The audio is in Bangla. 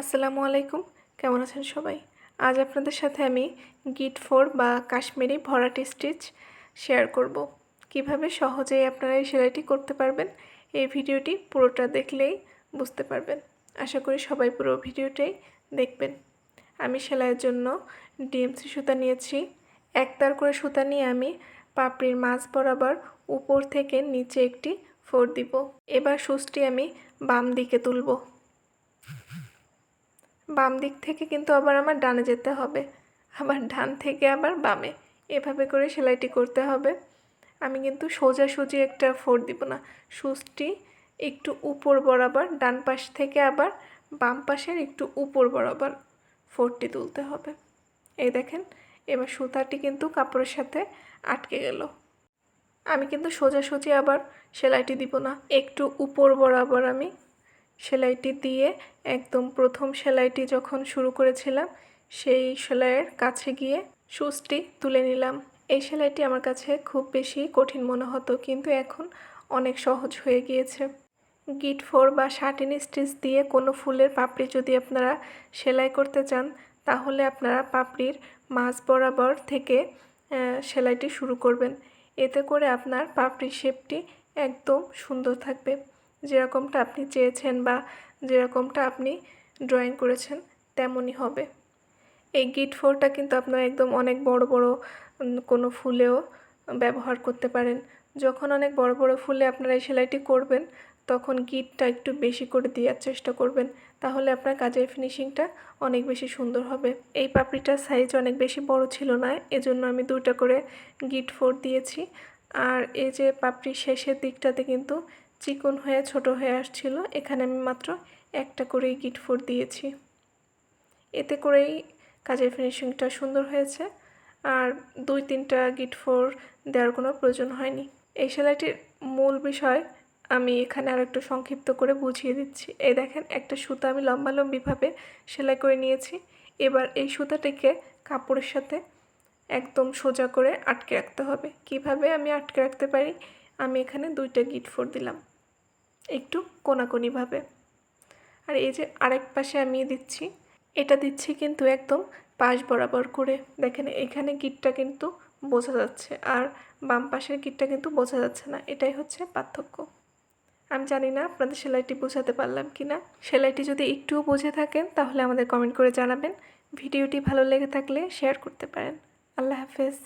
আসসালামু আলাইকুম। কেমন আছেন সবাই? আজ আপনাদের সাথে আমি গিট ফোর বা কাশ্মীরি ভরাটি স্টিচ শেয়ার করব। কীভাবে সহজেই আপনারা এই সেলাইটি করতে পারবেন, এই ভিডিওটি পুরোটা দেখলেই বুঝতে পারবেন। আশা করি সবাই পুরো ভিডিওটাই দেখবেন। আমি সেলাইয়ের জন্য ডিএমসি সুতা নিয়েছি। একতার করে সুতা নিয়ে আমি পাপড়ির মাছ বরাবর উপর থেকে নিচে একটি ফোর দিব। এবার সুচটি আমি বাম দিকে তুলব। বাম দিক থেকে কিন্তু আবার আমার ডানে যেতে হবে। আবার ডান থেকে আবার বামে। এভাবে করে সেলাইটি করতে হবে। আমি কিন্তু সোজাসুজি একটা ফোর দিব না। সুচটি একটু উপর বরাবর, ডান পাশ থেকে আবার বাম পাশের একটু উপর বরাবর ফোরটি তুলতে হবে। এই দেখেন, এবার সুতাটি কিন্তু কাপড়ের সাথে আটকে গেল। আমি কিন্তু সোজাসুজি আবার সেলাইটি দিব না। একটু উপর বরাবর আমি সেলাইটি দিয়ে একদম প্রথম সেলাইটি যখন শুরু করেছিলাম, সেই সেলাইয়ের কাছে গিয়ে সুচটি তুলে নিলাম। এই সেলাইটি আমার কাছে খুব বেশি কঠিন মনে হতো, কিন্তু এখন অনেক সহজ হয়ে গিয়েছে। গিট ফোর বা শার্টিন স্টিচ দিয়ে কোনো ফুলের পাপড়ি যদি আপনারা সেলাই করতে চান, তাহলে আপনারা পাপড়ির মাঝ বরাবর থেকে সেলাইটি শুরু করবেন। এতে করে আপনার পাপড়ির শেপটি একদম সুন্দর থাকবে। যেরকমটা আপনি চেয়েছেন বা যেরকমটা আপনি ড্রয়িং করেছেন, তেমনই হবে। এই গিট ফোরটা কিন্তু আপনারা একদম অনেক বড় বড় কোনো ফুলেও ব্যবহার করতে পারেন। যখন অনেক বড় বড় ফুলে আপনারা এই সেলাইটি করবেন, তখন গিটটা একটু বেশি করে দেওয়ার চেষ্টা করবেন, তাহলে আপনার কাজের ফিনিশিংটা অনেক বেশি সুন্দর হবে। এই পাপড়িটার সাইজ অনেক বেশি বড় ছিল না, এজন্য আমি দুইটা করে গিট ফোর দিয়েছি। আর এই যে পাপড়ির শেষের দিকটাতে কিন্তু চিকন হয়ে, ছোট হয়ে আসছিল। এখানে আমি মাত্র একটা করেই গিট ফোর দিয়েছি। এতে করেই কাজের ফিনিশিংটা সুন্দর হয়েছে। আর দুই তিনটা গিট ফোর দেওয়ার কোনো প্রয়োজন হয়নি। এই সেলাইটির মূল বিষয় আমি এখানে আর একটু সংক্ষিপ্ত করে বুঝিয়ে দিচ্ছি। এই দেখেন, একটা সুতা আমি লম্বালম্বিভাবে সেলাই করে নিয়েছি। এবার এই সুতাটিকে কাপড়ের সাথে একদম সোজা করে আটকে রাখতে হবে। কীভাবে আমি আটকে রাখতে পারি? আমি এখানে দুইটা গিট ফোর দিলাম। একটু কোনাকুনিভাবে। আর এই যে আরেক পাশে আমি দিচ্ছি। এটা দিচ্ছি কিন্তু একদম পাশ বরাবর করে। দেখেন, এখানে গিটটা কিন্তু বোঝা যাচ্ছে আর বাম পাশের গিটটা কিন্তু বোঝা যাচ্ছে না। এটাই হচ্ছে পার্থক্য। আমি জানি না আপনাদের সেলাইটি বোঝাতে পারলাম কি না সেলাইটি যদি একটুও বুঝে থাকেন, তাহলে আমাদের কমেন্ট করে জানাবেন। ভিডিওটি ভালো লেগে থাকলে শেয়ার করতে পারেন। আল্লাহ হাফেজ।